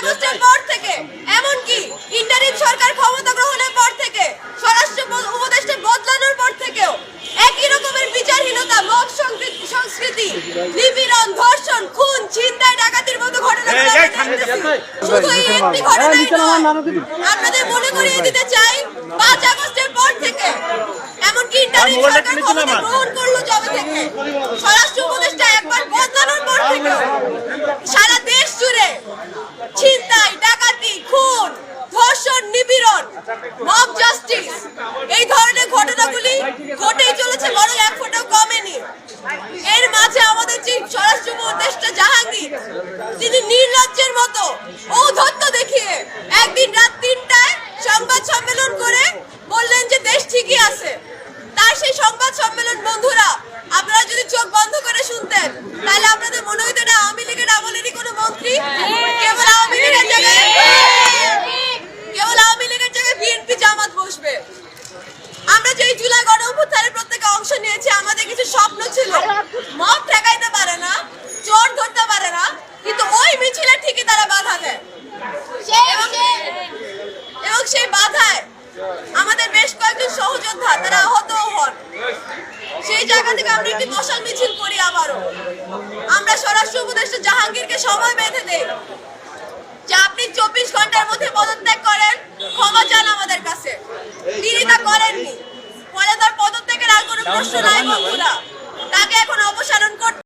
আগস্টের পর থেকে এমনকি ইন্টারিম সরকার ক্ষমতা গ্রহণের পর থেকে স্বরাষ্ট্র উপদেষ্টা বদলানোর পর থেকেও একই রকমের বিচারহীনতা মব সংস্কৃতি- নিপীড়ন ধর্ষণ খুন ছিনতাই ডাকাতির মতো ঘটনা শুধু এই একটি ঘটনাই নয় আপনাদের মনে করিয়ে দিতে চাই পাঁচ আগস্টের পর থেকে এমনকি ইন্টারিম সরকার ক্ষমতা গ্রহণ করল জবে থেকে স্বরাষ্ট্র উপদেষ্টা একবার বদলানোর পর থেকে সারা দেশ জুড়ে ছিনতাই ডাকাতি খুন ধর্ষণ নিপীড়ন মব জাস্টিস সেই বাধায় আমাদের বেশ কয়েকজন সহযোদ্ধা তারা আহত হন। সেই জায়গা থেকে আমরা একটি মশাল মিছিল করি আবারও। আমরা স্বরাষ্ট্র উপদেষ্টা জাহাঙ্গীরকে সময় বেঁধে দেই যে আপনি চব্বিশ ঘণ্টার মধ্যে পদত্যাগ করেন, ক্ষমা চান আমাদের কাছে। তিনি তা করেননি। ফলে তার পদত্যাগের আর কোনো প্রশ্ন নাই বন্ধুরা। তাকে এখন অপসারণ করতে